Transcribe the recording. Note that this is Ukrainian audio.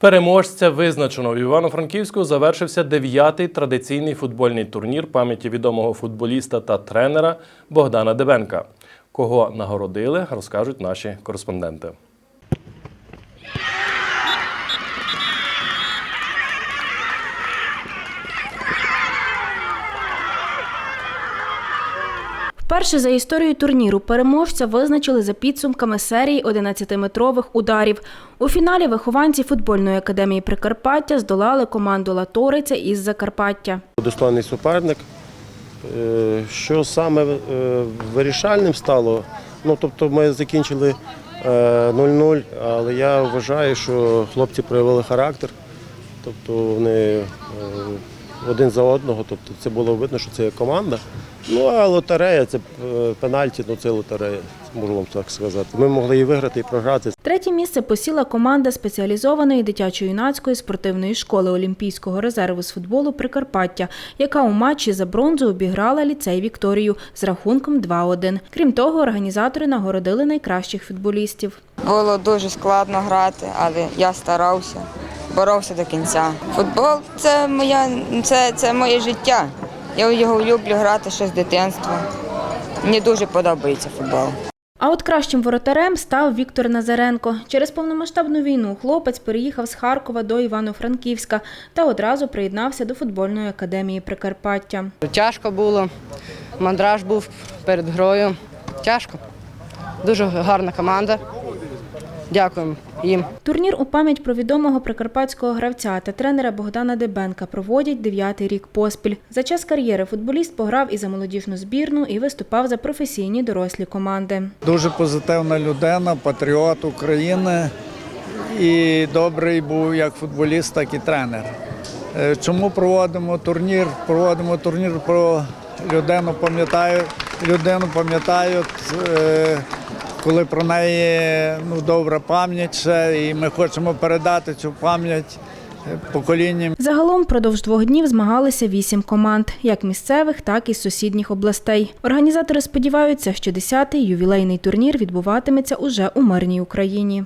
Переможця визначено в Івано-Франківську завершився дев'ятий традиційний футбольний турнір пам'яті відомого футболіста та тренера Богдана Дебенка. Кого нагородили, розкажуть наші кореспонденти. Вперше за історію турніру переможця визначили за підсумками серії 11-метрових ударів. У фіналі вихованці футбольної академії Прикарпаття здолали команду Латориця із Закарпаття. достойний суперник. Е, Що саме е, вирішальним стало? Ну, тобто ми закінчили е, 0-0, але я вважаю, що хлопці проявили характер. Тобто вони е, один за одного, тобто це було видно, що це є команда. Ну а лотерея, це е, пенальті, ну це лотерея, можу вам так сказати. Ми могли і виграти, і програти. Третє місце посіла команда спеціалізованої дитячо-юнацької спортивної школи Олімпійського резерву з футболу Прикарпаття, яка у матчі за бронзу обіграла ліцей Вікторію з рахунком 2-1. Крім того, організатори нагородили найкращих футболістів. Було дуже складно грати, але я старався, боровся до кінця. Футбол це моя це, це моє життя. Я його люблю грати ще з дитинства. Мені дуже подобається футбол. А от кращим воротарем став Віктор Назаренко. Через повномасштабну війну хлопець переїхав з Харкова до Івано-Франківська та одразу приєднався до футбольної академії Прикарпаття. Тяжко було, мандраж був перед грою. Тяжко. Дуже гарна команда. Дякуємо їм. Турнір у пам'ять про відомого прикарпатського гравця та тренера Богдана Дебенка проводять дев'ятий рік поспіль. За час кар'єри футболіст пограв і за молодіжну збірну, і виступав за професійні дорослі команди. Дуже позитивна людина, патріот України і добрий був як футболіст, так і тренер. Е, Чому проводимо турнір? Проводимо турнір про людину, пам'ятаю, людину пам'ятають, е, коли про неї ну, добра пам'ять ще, і ми хочемо передати цю пам'ять е, поколінням. Загалом впродовж двох днів змагалися вісім команд, як місцевих, так і з сусідніх областей. Організатори сподіваються, що 10-й ювілейний турнір відбуватиметься уже у мирній Україні.